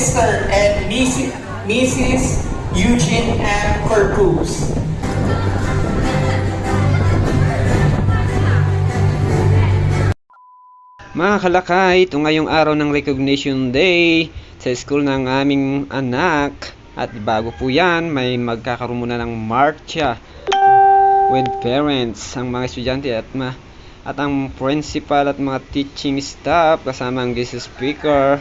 Mr. and Mrs. Mrs. Eugene M. Corpus. Mga kalakay, ito ngayong araw ng Recognition Day sa school ng aming anak. At bago po yan, may magkakaroon muna ng marcha with parents, ang mga estudyante at ma at ang principal at mga teaching staff kasama ang guest speaker.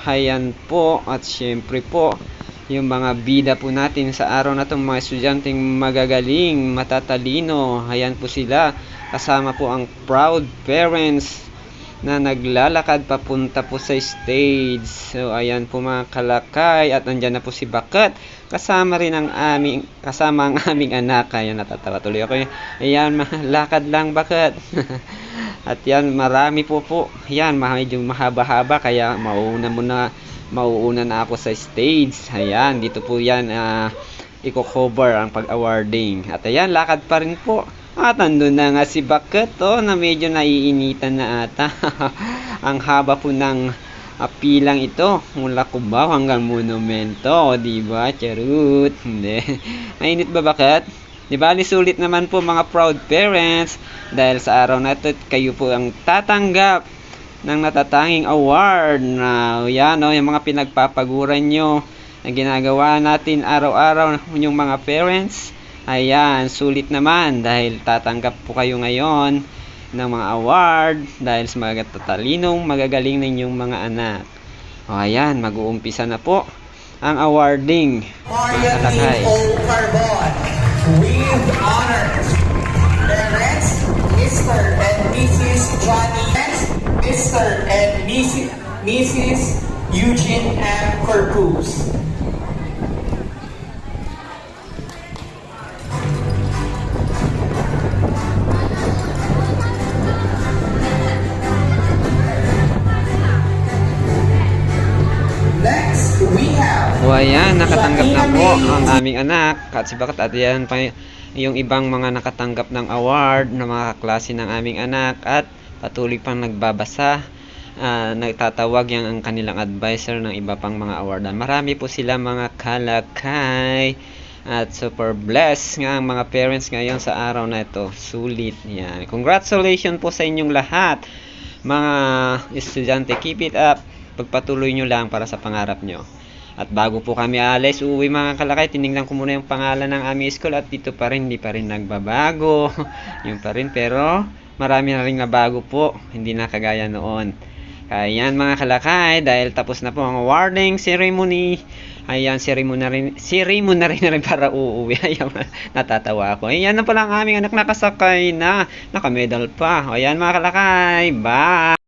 Hayan po at syempre po yung mga bida po natin sa araw na itong mga estudyanteng magagaling, matatalino. Hayan po sila kasama po ang proud parents na naglalakad papunta po sa stage. So ayan po mga kalakay at andyan na po si Bakat. Kasama rin ang aming kasama ang aming anak. Ayan natatawa tuloy ako. Ayan lakad lang Bakat. at yan marami po po. Yan medyo mahaba-haba kaya mauna muna mauuna na ako sa stage. Ayan dito po yan ah, i-cover ang pag-awarding. At ayan lakad pa rin po. At andun na nga si Bakat oh, na medyo naiinitan na ata. Ang haba po ng pilang ito mula Cubao hanggang Monumento, di ba? Charut. Hindi. Mainit ba Bakat? Di ba? Sulit naman po mga proud parents dahil sa araw na ito kayo po ang tatanggap ng natatanging award na yan oh, yung mga pinagpapaguran nyo na ginagawa natin araw-araw yung mga parents Ayan, sulit naman dahil tatanggap po kayo ngayon ng mga award dahil sa mga tatalinong magagaling ninyong mga anak. O ayan, mag-uumpisa na po ang awarding. Mga Mr. and Mrs. Johnny S. Mr. and Mrs. Mrs. Eugene M. Corpus. Next, we have O ayan, nakatanggap na po ang aming anak at si Bakat at yan pa yung ibang mga nakatanggap ng award na mga klase ng aming anak at patuloy pang nagbabasa ah, nagtatawag yung ang kanilang advisor ng iba pang mga awardan. Marami po sila mga kalakay at super blessed nga ang mga parents ngayon sa araw na ito. Sulit yan. Congratulations po sa inyong lahat mga estudyante. Keep it up. Pagpatuloy nyo lang para sa pangarap nyo. At bago po kami alis, uuwi mga kalakay, tinignan ko muna yung pangalan ng aming school at dito pa rin, hindi pa rin nagbabago. yung pa rin, pero marami na rin nabago po. Hindi na kagaya noon. Kaya yan mga kalakay, dahil tapos na po ang awarding ceremony. Ayan, ceremony na rin, ceremony na rin, na rin para uuwi. Ayan, natatawa ako. Ayan na pala ang aming anak nakasakay na. Nakamedal pa. Ayan mga kalakay, bye!